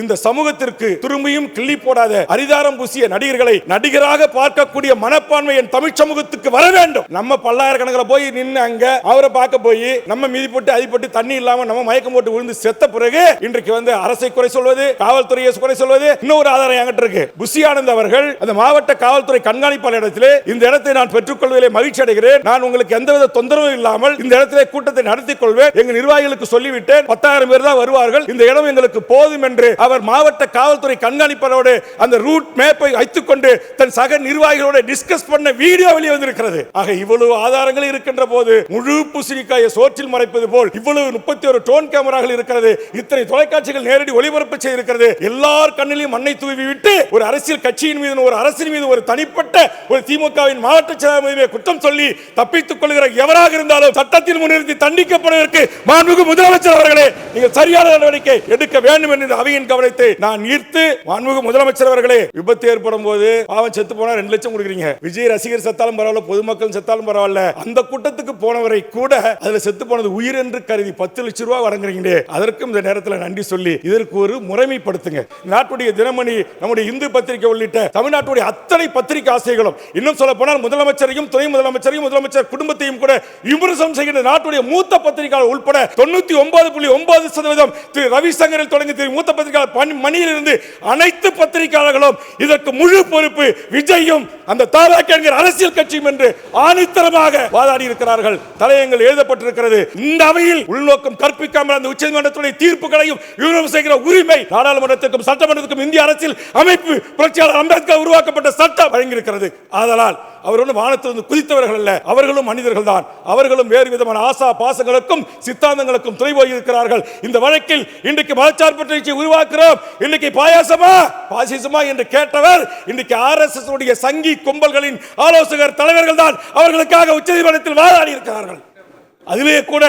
இந்த சமூகத்திற்கு திரும்பியும் கிள்ளி போடாத அரிதாரம் பூசிய நடிகர்களை நடிகராக பார்க்கக்கூடிய மனப்பான்மை என் தமிழ் சமூகத்துக்கு வர வேண்டும். நம்ம பல்லாயிரக்கணக்கில் போய் நின்று அங்க அவரை பார்க்க போய் நம்ம மீதி போட்டு அதிப்பட்டு தண்ணி இல்லாம நம்ம மயக்கம் போட்டு விழுந்து செத்த பிறகு இன்றைக்கு வந்து அரசை குறை சொல்வது காவல்துறையை குறை சொல்வது இன்னொரு ஆதாரம் என்கிட்ட இருக்கு. புஷி ஆனந்த் அவர்கள் அந்த மாவட்ட காவல்துறை கண்காணிப்பாளரிடத்திலே இந்த இடத்தை நான் பெற்றுக்கொள்வதிலே மகிழ்ச்சி அடைகிறேன். நான் உங்களுக்கு எந்தவித தொந்தரவும் இல்லாமல் இந்த இடத்திலே கூட்டத்தை நடத்திக் கொள்வேன். எங்க நிர்வாகிகளுக்கு சொல்லிவிட்டேன். பத்தாயிரம் பேர் தான் வருவார்கள். இந்த இடம் எங்களுக்கு போதும் என்று அவர் மாவட்ட காவல்துறை கண்காணிப்பாளரோடு அந்த ரூட் மேப்பை வைத்துக் கொண்டு தன் சக நிர்வாகிகளோட டிஸ்கஸ் பண்ண வீடியோ வெளியே வந்திருக்கிறது. ஆக இவ்வளவு ஆதாரங்கள் இருக்கின்ற போது முழு பூசணிக்காயை சோற்றில் மறைப்பது போல் இவ்வளவு முப்பத்தி ஒரு டோன் கேமராக்கள் இருக்கிறது. இத்தனை தொலைக்காட்சிகள் நேரடி ஒளிபரப்பு செய்திருக்கிறது. எல்லார் கண்ணிலையும் மண்ணை தூவி விட்டு ஒரு அரசியல் கட்சியின் மீது ஒரு அரசின் மீது ஒரு தனிப்பட்ட ஒரு திமுகவின் மாவட்ட செயலாளர் மீது குற்றம் சொல்லி தப்பித்துக் கொள்கிற எவராக இருந்தாலும் சட்டத்தில் முன்னிறுத்தி தண்டிக்கப்படுவதற்கு மாண்புமிகு முதலமைச்சர் அவர்களே நீங்கள் சரியான நடவடிக்கை எடுக்க வேண்டும் என்று அவையின் கவனத்தை நான் ஈர்த்து மாண்புமிகு முதலமைச்சர் அவர்களே விபத்து ஏற்படும் போது பாவம் செத்து போனா ரெண்டு லட்சம் கொடுக்குறீங்க. விஜய் ரசிகர் செத்தாலும் பரவாயில்ல பொதுமக்கள் செத்தாலும் பரவாயில்ல. அந்த கூட்டத்துக்கு போனவரை கூட அதுல செத்து போனது உயிர் என்று கருதி பத்து லட்சம் ரூபாய் வழங்குறீங்களே அதற்கும் இந்த நேரத்தில் நன்றி சொல்லி இதற்கு ஒரு முறைமைப்படுத்துங்க. நாட்டுடைய தினமணி நம்முடைய இந்து பத்திரிகை உள்ளிட்ட தமிழ்நாட்டுடைய அத்தனை பத்திரிகை ஆசைகளும் இன்னும் சொல்ல போனால் முதலமைச்சரையும் துணை முதலமைச்சரையும் முதலமைச்சர் குடும்பத்தையும் கூட விமர்சனம் செய்கின்ற நாட்டுடைய மூத்த பத்திரிகையாளர் உட்பட தொண்ணூத்தி ஒன்பது புள்ளி ஒன்பது சதவீதம் திரு ரவிசங்கரில் தொடங்கி திரு மூத்த பத்திரிகையாளர் பணி- மணியில் அனைத்து பத்திரிகையாளர்களும் இதற்கு முழு பொறுப்பு விஜயும் அந்த தாராக்க என்கிற அரசியல் கட்சியும் என்று ஆணித்தரமாக வாதாடி இருக்கிறார்கள் தலையங்கள் எழுதப்பட்டிருக்கிறது. இந்த அவையில் உள்நோக்கம் கற்பிக்காமல் அந்த உச்சநீதிமன்றத்துடைய தீர்ப்புகளையும் விவரம் செய்கிற உரிமை நாடாளுமன்றத்துக்கும் சட்டமன்றத்துக்கும் இந்திய அரசியல் அமைப்பு புரட்சியாளர் அம்பேத்கர் உருவாக்கப்பட்ட சட்டம் வழங்கியிருக்கிறது. ஆதலால் அவர் ஒன்றும் வானத்திலிருந்து குதித்தவர்கள் அல்ல அவர்களும் மனிதர்கள் தான். அவர்களும் வேறு விதமான ஆசா பாசங்களுக்கும் சித்தாந்தங்களுக்கும் துணை போயிருக்கிறார்கள். இந்த வழக்கில் இன்றைக்கு மதச்சார்பற்ற கட்சியை பார்க்கிறோம் இன்னைக்கு பாயாசமா? பாசிசமா என்று கேட்டவர் இன்னைக்கு ஆர் எஸ் எஸ் உடைய சங்கி கும்பல்களின் ஆலோசகர் தலைவர்கள் தான் அவர்களுக்காக உச்சநீதிமன்றத்தில் வாதாடி இருக்கிறார்கள். அதிலேயே கூட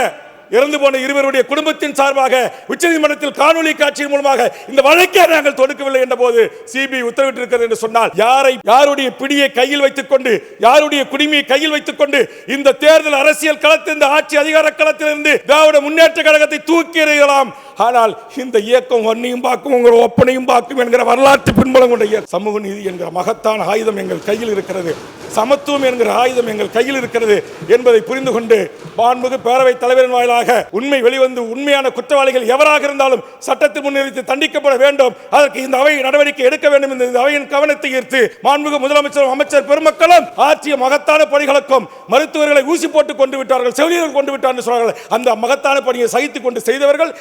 இறந்து போன இருவருடைய குடும்பத்தின் சார்பாக உச்சநீதிமன்றத்தில் காணொலி காட்சியின் மூலமாக இந்த வழக்கை நாங்கள் தொடுக்கவில்லை என்ற போது சிபிஐ உத்தரவிட்டிருக்கிறது என்று சொன்னால் யாரை யாருடைய பிடியை கையில் வைத்துக் கொண்டு யாருடைய குடிமையை கையில் வைத்துக் கொண்டு இந்த தேர்தல் அரசியல் களத்திலிருந்து ஆட்சி அதிகார களத்திலிருந்து திராவிட முன்னேற்ற கழகத்தை தூக்கி எறியலாம் ஆனால் இந்த இயக்கம் ஒன்னையும் பார்க்கும் உங்கள் ஒப்பனையும் பார்க்கும் என்கிற வரலாற்று பின்புலம் கொண்ட சமூக நீதி என்கிற மகத்தான ஆயுதம் எங்கள் கையில் இருக்கிறது. சமத்துவம் என்கிற ஆயுதம் எங்கள் கையில் இருக்கிறது என்பதை புரிந்து கொண்டு பான்மிகு பேரவைத் தலைவரின் வாயிலாக உண்மை வெளிவந்து உண்மையான குற்றவாளிகள் எவராக இருந்தாலும் சட்டத்தை முன்னிறுத்தி தண்டிக்கப்பட வேண்டும். அதற்கு இந்த அவை நடவடிக்கை எடுக்க வேண்டும் என்று இந்த அவையின் கவனத்தை ஈர்த்து மாண்புமிகு முதலமைச்சரும் அமைச்சர் பெருமக்களும் ஆற்றிய மகத்தான பணிகளுக்கும் மருத்துவர்களை ஊசி போட்டு கொண்டு விட்டார்கள் செவிலியர்கள் கொண்டு விட்டார்கள் என்று சொல்றார்கள் அந்த மகத்தான பணியை சகித்துக் கொண்டு செய்தவர்கள்